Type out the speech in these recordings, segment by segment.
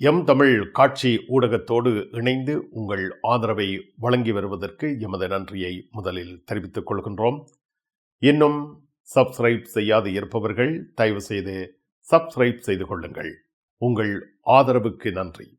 M Tamil காட்சி ஊடகத்தோடு இணைந்து உங்கள் ஆதரவை வழங்கி வருவதற்கு எமது நன்றியை முதலில் தெரிவித்துக் கொள்கின்றோம். இன்னும் சப்ஸ்கிரைப் செய்யாது இருப்பவர்கள் தயவு செய்து சப்ஸ்கிரைப் செய்து கொள்ளுங்கள். உங்கள் ஆதரவுக்கு நன்றி.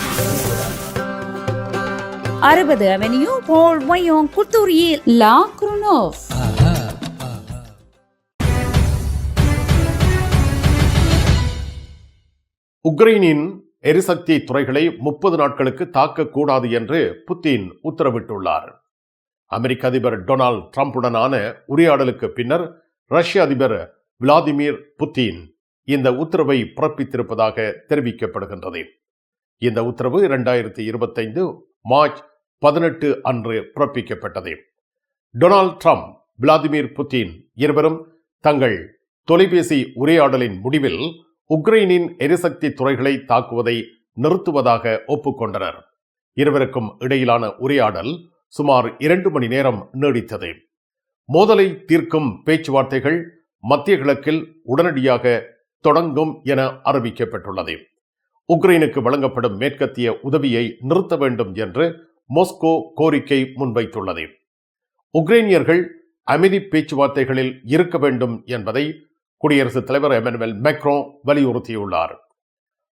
அறுபது அவென்யூ போல் வயோங் குத்தூரியில் லா குருனோவ். உக்ரைனின் எரிசக்தி துறைகளை முப்பது நாட்களுக்கு தாக்கக்கூடாது என்று புத்தின் உத்தரவிட்டுள்ளார். அமெரிக்க அதிபர் டொனால்ட் ட்ரம்புடனான உரையாடலுக்கு பின்னர் ரஷ்ய அதிபர் விளாடிமிர் புத்தின் இந்த உத்தரவை பிறப்பித்திருப்பதாக தெரிவிக்கப்படுகின்றது. இந்த உத்தரவு இரண்டாயிரத்தி இருபத்தைந்து மார்ச் பதினெட்டு அன்று பிறப்பிக்கப்பட்டது. டொனால்ட் ட்ரம்ப் விளாடிமிர் புட்டின் இருவரும் தங்கள் தொலைபேசி உரையாடலின் முடிவில் உக்ரைனின் எரிசக்தி துறைகளை தாக்குவதை நிறுத்துவதாக ஒப்புக்கொண்டனர். இருவருக்கும் இடையிலான உரையாடல் சுமார் இரண்டு மணி நேரம் நீடித்தது. மோதலை தீர்க்கும் பேச்சுவார்த்தைகள் மத்திய கிழக்கில் உடனடியாக தொடங்கும் என அறிவிக்கப்பட்டுள்ளது. உக்ரைனுக்கு வழங்கப்படும் மேற்கத்திய உதவியை நிறுத்த வேண்டும் என்று மோஸ்கோ கோரிக்கை முன்வைத்துள்ளது. உக்ரைனியர்கள் அமைதி பேச்சுவார்த்தைகளில் இருக்க வேண்டும் என்பதை குடியரசுத் தலைவர் எமனுவல் மெக்ரோ வலியுறுத்தியுள்ளார்.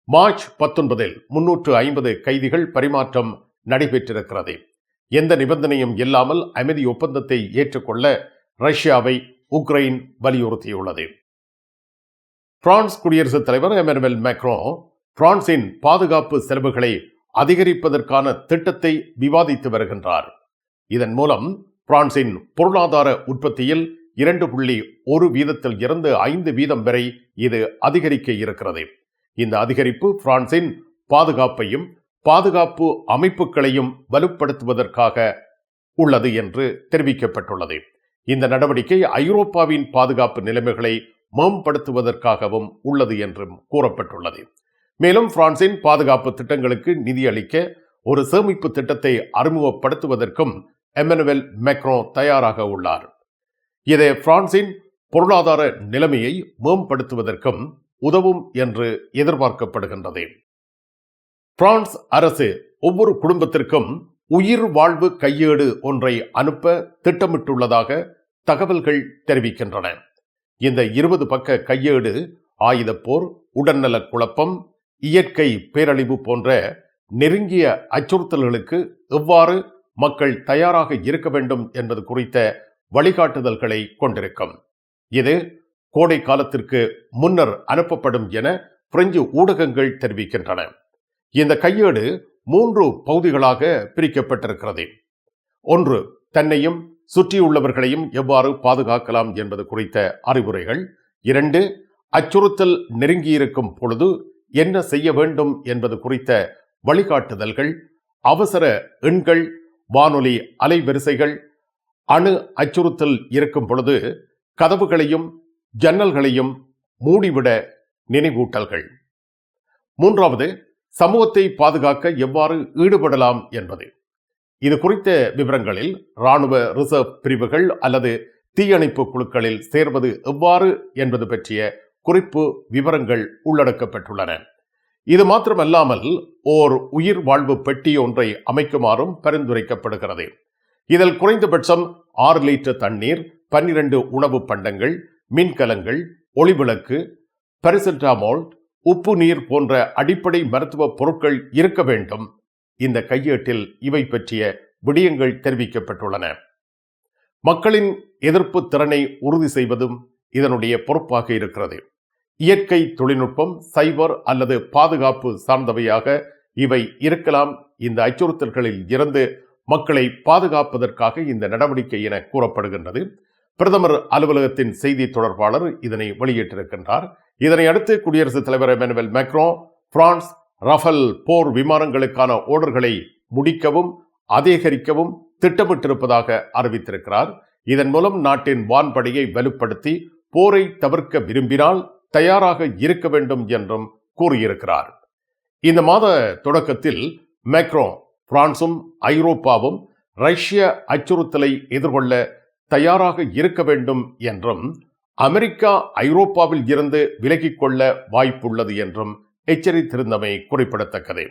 மார்ச் பத்தொன்பதில் முன்னூற்று ஐம்பது கைதிகள் பரிமாற்றம் நடைபெற்றிருக்கிறது. எந்த நிபந்தனையும் இல்லாமல் அமைதி ஒப்பந்தத்தை ஏற்றுக்கொள்ள ரஷ்யாவை உக்ரைன் வலியுறுத்தியுள்ளது. பிரான்ஸ் குடியரசுத் தலைவர் எமனுவல் மேக்ரோ பிரான்சின் பாதுகாப்பு செலவுகளை அதிகரிப்பதற்கான திட்டத்தை விவாதித்து வருகின்றார். இதன் மூலம் பிரான்சின் பொருளாதார உற்பத்தியில் இரண்டு புள்ளி ஒரு வீதத்தில் இருந்து ஐந்து வீதம் வரை இது அதிகரிக்க இருக்கிறது. இந்த அதிகரிப்பு பிரான்சின் பாதுகாப்பையும் பாதுகாப்பு அமைப்புகளையும் வலுப்படுத்துவதற்காக உள்ளது என்று தெரிவிக்கப்பட்டுள்ளது. இந்த நடவடிக்கை ஐரோப்பாவின் பாதுகாப்பு நிலைமைகளை மேம்படுத்துவதற்காகவும் உள்ளது என்றும் கூறப்பட்டுள்ளது. மேலும் பிரான்சின் பாதுகாப்பு திட்டங்களுக்கு நிதியளிக்க ஒரு சேமிப்பு திட்டத்தை அறிமுகப்படுத்துவதற்கும் எமனுவல் மெக்ரோ தயாராக உள்ளார். இது பிரான்சின் பொருளாதார நிலைமையை மேம்படுத்துவதற்கும் உதவும் என்று எதிர்பார்க்கப்படுகின்றது. பிரான்ஸ் அரசு ஒவ்வொரு குடும்பத்திற்கும் உயிர் வாழ்வு கையேடு ஒன்றை அனுப்ப திட்டமிட்டுள்ளதாக தகவல்கள் தெரிவிக்கின்றன. இந்த இருபது பக்க கையேடு ஆயுதப்போர் உடல்நல குழப்பம் இயற்கை பேரழிவு போன்ற நெருங்கிய அச்சுறுத்தல்களுக்கு எவ்வாறு மக்கள் தயாராக இருக்க வேண்டும் என்பது குறித்த வழிகாட்டுதல்களை கொண்டிருக்கும். இது கோடை காலத்திற்கு முன்னர் அனுப்பப்படும் என பிரெஞ்சு ஊடகங்கள் தெரிவிக்கின்றன. இந்த கையேடு மூன்று பகுதிகளாக பிரிக்கப்பட்டிருக்கிறது. ஒன்று தன்னையும் சுற்றியுள்ளவர்களையும் எவ்வாறு பாதுகாக்கலாம் என்பது குறித்த அறிவுரைகள். இரண்டு அச்சுறுத்தல் நெருங்கியிருக்கும் பொழுது என்ன செய்ய வேண்டும் என்பது குறித்த வழிகாட்டுதல்கள் அவசர எண்கள் வானொலி அலைவரிசைகள் அணு அச்சுறுத்தல் இருக்கும் பொழுது கதவுகளையும் ஜன்னல்களையும் மூடிவிட நினைவூட்டல்கள். மூன்றாவது சமூகத்தை பாதுகாக்க எவ்வாறு ஈடுபடலாம் என்பது. இது குறித்த விவரங்களில் இராணுவ ரிசர்வ் பிரிவுகள் அல்லது தீயணைப்பு குழுக்களில் சேர்வது எவ்வாறு என்பது பற்றிய குறிப்பு விவரங்கள் உள்ளடக்கப்பட்டுள்ளன. இது மாத்திரமல்லாமல் ஓர் உயிர் வாழ்வு பெட்டி ஒன்றை அமைக்குமாறும் பரிந்துரைக்கப்படுகிறது. இதில் குறைந்தபட்சம் ஆறு லிட்டர் தண்ணீர் பன்னிரண்டு உணவு பண்டங்கள் மின்கலங்கள் ஒளிவிளக்கு பெரிசென்டாமோல் உப்பு நீர் போன்ற அடிப்படை மருத்துவ பொருட்கள் இருக்க வேண்டும். இந்த கையேட்டில் இவை பற்றிய விடயங்கள் தெரிவிக்கப்பட்டுள்ளன. மக்களின் எதிர்ப்பு திறனை உறுதி செய்வதும் இதனுடைய பொறுப்பாக இருக்கிறது. இயற்கை தொழில்நுட்பம் சைபர் அல்லது பாதுகாப்பு சார்ந்தவையாக இவை இருக்கலாம். இந்த அச்சுறுத்தல்களில் இருந்து மக்களை பாதுகாப்பதற்காக இந்த நடவடிக்கை என கூறப்படுகின்றது. பிரதமர் அலுவலகத்தின் செய்தி தொடர்பாளர் இதனை வெளியிட்டிருக்கின்றார். இதனை அடுத்து குடியரசுத் தலைவர் எமனுவல் மேக்ரோ பிரான்ஸ் ரஃபல் போர் விமானங்களுக்கான ஓர்டர்களை முடிக்கவும் அதிகரிக்கவும் திட்டமிட்டிருப்பதாக அறிவித்திருக்கிறார். இதன் மூலம் நாட்டின் வான்படையை வலுப்படுத்தி போரை தவிர்க்க விரும்பினால் தயாராக இருக்க வேண்டும் என்றும் கூறியிருக்கிறார். இந்த மாத தொடக்கத்தில் மேக்ரோ பிரான்சும் ஐரோப்பாவும் ரஷ்ய அச்சுறுத்தலை எதிர்கொள்ள தயாராக இருக்க வேண்டும் என்றும் அமெரிக்கா ஐரோப்பாவில் இருந்து விலகிக் கொள்ள வாய்ப்புள்ளது என்றும் எச்சரித்திருந்தமை குறிப்பிடத்தக்கது.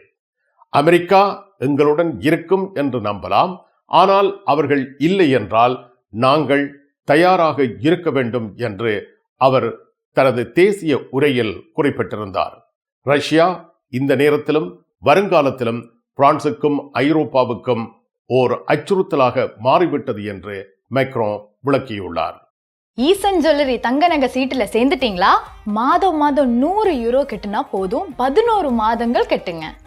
அமெரிக்கா எங்களுடன் இருக்கும் என்று நம்பலாம் ஆனால் அவர்கள் இல்லை என்றால் நாங்கள் தயாராக இருக்க வேண்டும் என்று அவர் தனது தேசிய உரையில் குறிப்பிட்டிருந்தார். ரஷ்யா இந்த நேரத்திலும் வருங்காலத்திலும் பிரான்சுக்கும் ஐரோப்பாவுக்கும் ஓர் அச்சுறுத்தலாக மாறிவிட்டது என்று மைக்ரோ விளக்கியுள்ளார். ஈசன் ஜுவல்லரி தங்க நகை சீட்டுல சேர்ந்துட்டீங்களா? மாதம் மாதம் நூறு யூரோ கட்டுனா போதும் பதினோரு மாதங்கள் கெட்டுங்க.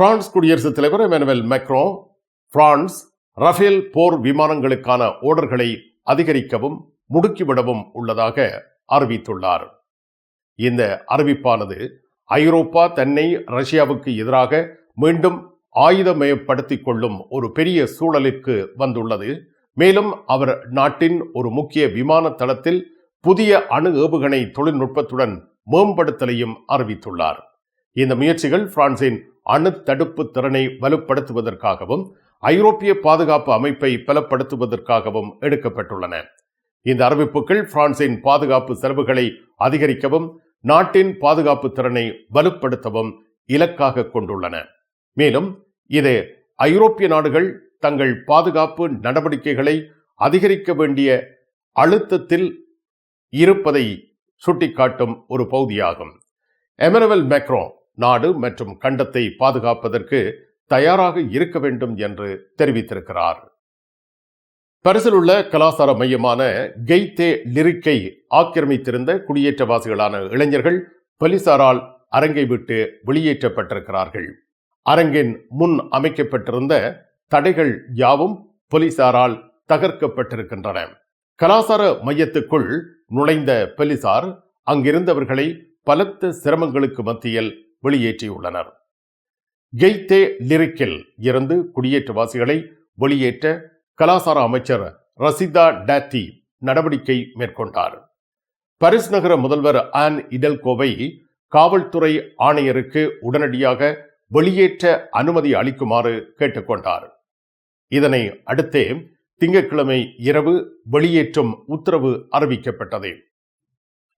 பிரான்ஸ் குடியரசுத் தலைவர் எமனுவல் மெக்ரோ பிரான்ஸ் ரஃபேல் போர் விமானங்களுக்கான ஓர்டர்களை அதிகரிக்கவும் முடுக்கிவிடவும் உள்ளதாக அறிவித்துள்ளார். இந்த அறிவிப்பானது ஐரோப்பா தன்னை ரஷ்யாவுக்கு எதிராக மீண்டும் ஆயுதமயப்படுத்திக் கொள்ளும் ஒரு பெரிய சூழலுக்கு வந்துள்ளது. மேலும் அவர் நாட்டின் ஒரு முக்கிய விமான தளத்தில் புதிய அணு ஏவுகணை தொழில்நுட்பத்துடன் மேம்படுத்தலையும் அறிவித்துள்ளார். இந்த முயற்சிகள் பிரான்சின் அணு தடுப்பு திறனை வலுப்படுத்துவதற்காகவும் ஐரோப்பிய பாதுகாப்பு அமைப்பை பலப்படுத்துவதற்காகவும் எடுக்கப்பட்டுள்ளன. இந்த அறிவிப்புகள் பிரான்சின் பாதுகாப்பு செலவுகளை அதிகரிக்கவும் நாட்டின் பாதுகாப்பு திறனை வலுப்படுத்தவும் இலக்காக கொண்டுள்ளன. மேலும் இது ஐரோப்பிய நாடுகள் தங்கள் பாதுகாப்பு நடவடிக்கைகளை அதிகரிக்க வேண்டிய அழுத்தத்தில் இருப்பதை சுட்டிக்காட்டும் ஒரு பகுதியாகும். எமனுவல் மேக்ரோ நாடு மற்றும் கண்டத்தை பாதுகாப்பதற்கு தயாராக இருக்க வேண்டும் என்று தெரிவித்திருக்கிறார். பரிசில் உள்ள கலாசார மையமான கெய்தே லிரிக்கை ஆக்கிரமித்திருந்த குடியேற்றவாசிகளான இளைஞர்கள் போலீசாரால் அரங்கை விட்டு வெளியேற்றப்பட்டிருக்கிறார்கள். அரங்கின் முன் அமைக்கப்பட்டிருந்த தடைகள் யாவும் போலீசாரால் தகர்க்கப்பட்டிருக்கின்றன. கலாசார மையத்துக்குள் நுழைந்த போலீசார் அங்கிருந்தவர்களை பலத்த சிரமங்களுக்கு மத்தியில் வெளியேற்றியுள்ளனர். கெய்தே லிரிக்கில் இருந்து குடியேற்றவாசிகளை வெளியேற்ற கலாசார அமைச்சர் ரசிதா டாத்தி நடவடிக்கை மேற்கொண்டார். பரிஸ் நகர முதல்வர் ஆன் இடல்கோவை காவல்துறை ஆணையருக்கு உடனடியாக வெளியேற்ற அனுமதி அளிக்குமாறு கேட்டுக்கொண்டார். இதனை அடுத்தே திங்கட்கிழமை இரவு வெளியேற்றும் உத்தரவு அறிவிக்கப்பட்டது.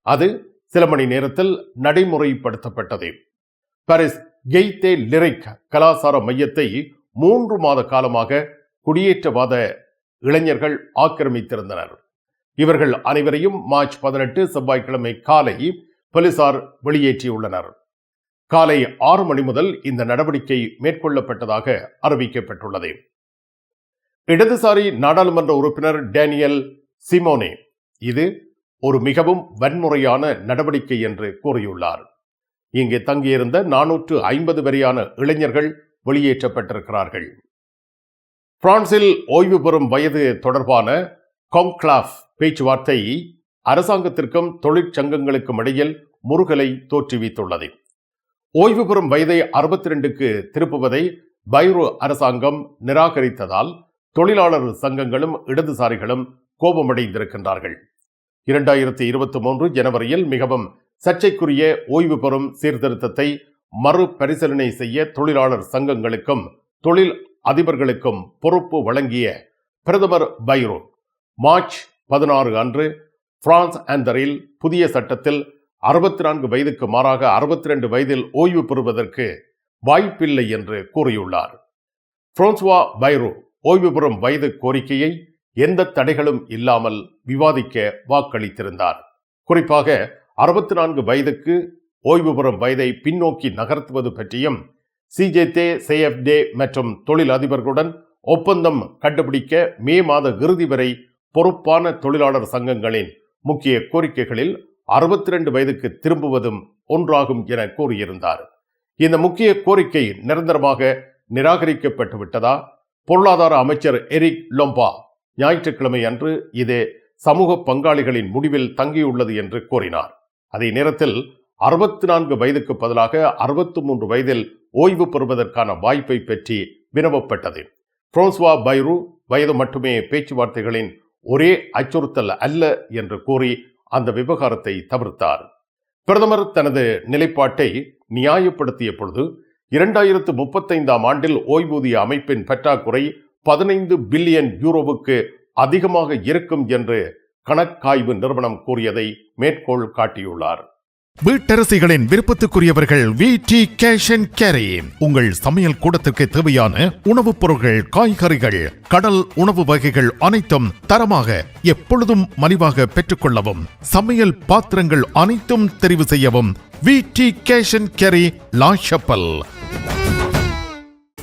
அது சில மணி நேரத்தில் நடைமுறைப்படுத்தப்பட்டது. பாரிஸ் கெய்தே லிரிக் கலாசார மையத்தை மூன்று மாத காலமாக குடியேற்றவாத இளைஞர்கள் ஆக்கிரமித்திருந்தனர். இவர்கள் அனைவரையும் மார்ச் பதினெட்டு செவ்வாய்க்கிழமை காலை போலீசார் வெளியேற்றியுள்ளனர். காலை ஆறு மணி முதல் இந்த நடவடிக்கை மேற்கொள்ளப்பட்டதாக அறிவிக்கப்பட்டுள்ளது. இடதுசாரி நாடாளுமன்ற உறுப்பினர் டேனியல் சிமோனே இது ஒரு மிகவும் வன்முறையான நடவடிக்கை என்று கூறியுள்ளார். இங்கு தங்கியிருந்த நானூற்று ஐம்பது வரையான இளைஞர்கள் வெளியேற்றப்பட்டிருக்கிறார்கள். பிரான்சில் ஓய்வு பெறும் வயது தொடர்பான காங்க்ளாஃப் பேச்சுவார்த்தை அரசாங்கத்திற்கும் தொழிற்சங்கங்களுக்கும் இடையில் முருகலை தோற்றுவித்துள்ளது. ஓய்வு பெறும் வயதை அறுபத்தி ரெண்டுக்கு திருப்புவதை பைரோ அரசாங்கம் நிராகரித்ததால் தொழிலாளர் சங்கங்களும் இடதுசாரிகளும் கோபமடைந்திருக்கின்றார்கள். இரண்டாயிரத்தி இருபத்தி மூன்று ஜனவரியில் மிகவும் சர்ச்சைக்குரிய ஓய்வு பெறும் சீர்திருத்தத்தை மறுபரிசீலனை செய்ய தொழிலாளர் சங்கங்களுக்கும் தொழில் அதிபர்களுக்கும் பொறுப்பு வழங்கிய பிரதமர் பைரோ மார்ச் பதினாறு அன்று பிரான்ஸ் ஆந்தரில் புதிய சட்டத்தில் அறுபத்தி நான்கு வயதுக்கு மாறாக அறுபத்தி ரெண்டு வயதில் ஓய்வு பெறுவதற்கு வாய்ப்பில்லை என்று கூறியுள்ளார். பிரான்சுவா பைரோ ஓய்வு பெறும் வயது கோரிக்கையை எந்த தடைகளும் இல்லாமல் விவாதிக்க வாக்களித்திருந்தார். குறிப்பாக அறுபத்தி நான்கு வயதுக்கு ஓய்வு பெறும் வயதை பின்னோக்கி நகர்த்துவது பற்றியும் சிஜேதே சேஎஃப்டே மற்றும் தொழில் அதிபர்களுடன் ஒப்பந்தம் கண்டுபிடிக்க மே மாத இறுதி வரை பொறுப்பான தொழிலாளர் சங்கங்களின் முக்கிய கோரிக்கைகளில் அறுபத்தி ரெண்டு வயதுக்கு திரும்புவதும் ஒன்றாகும் என கூறியிருந்தார். இந்த முக்கிய கோரிக்கை நிரந்தரமாக நிராகரிக்கப்பட்டு விட்டதா? பொருளாதார அமைச்சர் எரிக் லொம்பா ஞாயிற்றுக்கிழமை அன்று இது சமூக பங்காளிகளின் முடிவில் தங்கியுள்ளது என்று கூறினார். அதே நேரத்தில் அறுபத்தி நான்கு வயதுக்கு பதிலாக அறுபத்தி மூன்று வயதில் ஓய்வு பெறுவதற்கான வாய்ப்பை பற்றி வினவப்பட்டது. புரோன்ஸ்வா பைரு வயது மட்டுமே பேச்சுவார்த்தைகளின் ஒரே அச்சுறுத்தல் அல்ல என்று கூறி அந்த விவகாரத்தை தவிர்த்தார். பிரதமர் தனது நிலைப்பாட்டை நியாயப்படுத்திய பொழுது இரண்டாயிரத்து முப்பத்தைந்தாம் ஆண்டில் ஓய்வூதிய அமைப்பின் பற்றாக்குறை பதினைந்து பில்லியன் யூரோவுக்கு அதிகமாக இருக்கும் என்று கணக்காய்வு நிறுவனம் கூறியதை மேற்கோள் காட்டியுள்ளார். வீட்டரசிகளின் விருப்பத்துக்குரியவர்கள் V T cash and carry உங்கள் சமையல் கூடத்திற்கு தேவையான உணவுப் பொருட்கள் காய்கறிகள் கடல் உணவு வகைகள் அனைத்தும் தரமாக எப்பொழுதும் மலிவாக பெற்றுக்கொள்ளவும் சமையல் பாத்திரங்கள் அனைத்தும் தெரிவு செய்யவும் V T cash and carry La Chapelle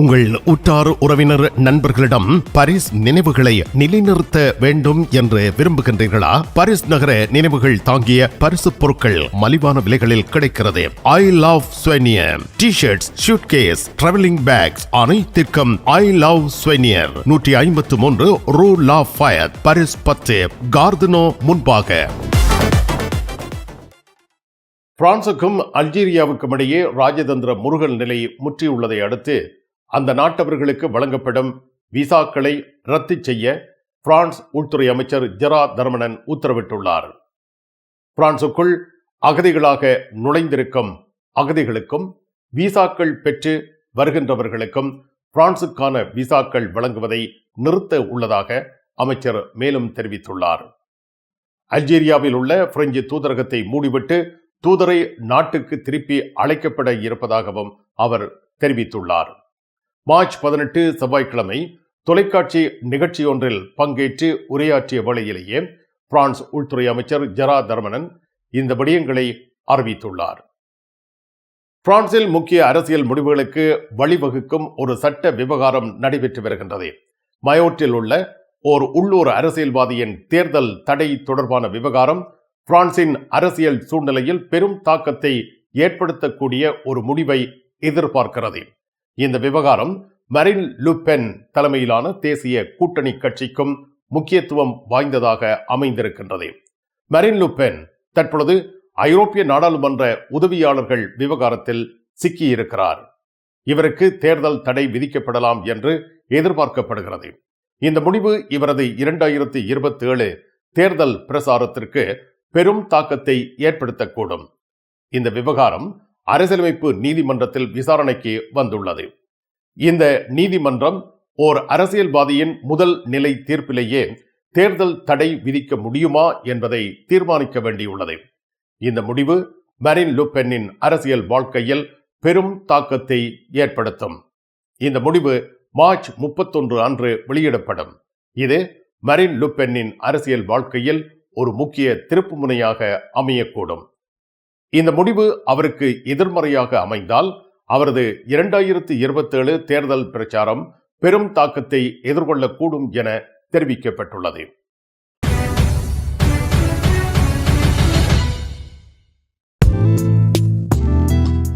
உங்கள் உற்றார் உறவினர் நண்பர்களிடம் பரிஸ் நினைவுகளை நிலைநிறுத்த வேண்டும் என்று விரும்புகின்றீர்களா? பாரிஸ் நகர நினைவுகள் தாங்கிய பரிசு பொருட்கள் மலிவான விலைகளில் கிடைக்கிறது. I love souvenir T shirts suitcase travelling bags அனைத்திற்கும் ஐ லவ் ஸ்வெனியர் நூற்றி ஐம்பத்து மூன்று ரூ லா ஃபயர் பாரிஸ் பத்து கார்தனோ முன்பாக. பிரான்சுக்கும் அல்ஜீரியாவுக்கும் இடையே ராஜதந்திர முருகல் நிலை முற்றியுள்ளதை அடுத்து அந்த நாட்டவர்களுக்கு வழங்கப்படும் விசாக்களை ரத்து செய்ய பிரான்ஸ் உள்துறை அமைச்சர் ஜெரா தர்மனன் உத்தரவிட்டுள்ளார். பிரான்சுக்குள் அகதிகளாக நுழைந்திருக்கும் அகதிகளுக்கும் விசாக்கள் பெற்று வருகின்றவர்களுக்கும் பிரான்சுக்கான விசாக்கள் வழங்குவதை நிறுத்த உள்ளதாக அமைச்சர் மேலும் தெரிவித்துள்ளார். அல்ஜீரியாவில் உள்ள பிரெஞ்சு தூதரகத்தை மூடிவிட்டு தூதரை நாட்டுக்கு திருப்பி அழைக்கப்பட இருப்பதாகவும் அவர் தெரிவித்துள்ளார். மார்ச் பதினெட்டு செவ்வாய்க்கிழமை தொலைக்காட்சி நிகழ்ச்சியொன்றில் பங்கேற்று உரையாற்றிய வேளையிலேயே பிரான்ஸ் உள்துறை அமைச்சர் ஜெரா தர்மனன் இந்த விடயங்களை அறிவித்துள்ளார். பிரான்சில் முக்கிய அரசியல் முடிவுகளுக்கு வழிவகுக்கும் ஒரு சட்ட விவகாரம் நடைபெற்று வருகின்றது. மயோட்டில் உள்ள ஓர் உள்ளூர் அரசியல்வாதியின் தேர்தல் தடை தொடர்பான விவகாரம் பிரான்சின் அரசியல் சூழ்நிலையில் பெரும் தாக்கத்தை ஏற்படுத்தக்கூடிய ஒரு முடிவை எதிர்பார்க்கிறது. இந்த விவகாரம் மரின் லுபென் தலைமையிலான தேசிய கூட்டணி கட்சிக்கும் முக்கியத்துவம் வாய்ந்ததாக அமைந்திருக்கின்றது. மரின் லுபென் தற்பொழுது ஐரோப்பிய நாடாளுமன்ற உதவியாளர்கள் விவகாரத்தில் சிக்கியிருக்கிறார். இவருக்கு தேர்தல் தடை விதிக்கப்படலாம் என்று எதிர்பார்க்கப்படுகிறது. இந்த முடிவு இவரது இரண்டாயிரத்தி இருபத்தி ஏழு தேர்தல் பிரசாரத்திற்கு பெரும் தாக்கத்தை ஏற்படுத்தக்கூடும். இந்த விவகாரம் அரசியலமைப்பு நீதிமன்றத்தில் விசாரணைக்கு வந்துள்ளது. இந்த நீதிமன்றம் ஓர் அரசியல்வாதியின் முதல் நிலை தீர்ப்பிலேயே தேர்தல் தடை விதிக்க முடியுமா என்பதை தீர்மானிக்க வேண்டியுள்ளது. இந்த முடிவு மரின் லுபென்னின் அரசியல் வாழ்க்கையில் பெரும் தாக்கத்தை ஏற்படுத்தும். இந்த முடிவு மார்ச் முப்பத்தொன்று அன்று வெளியிடப்படும். இது மரின் லுபென்னின் அரசியல் வாழ்க்கையில் ஒரு முக்கிய திருப்புமுனையாக அமையக்கூடும். இந்த முடிவு அவருக்கு எதிர்மறையாக அமைந்தால் அவரது இரண்டாயிரத்தி இருபத்தேழு தேர்தல் பிரச்சாரம் பெரும் தாக்கத்தை எதிர்கொள்ளக்கூடும் என தெரிவிக்கப்பட்டுள்ளது.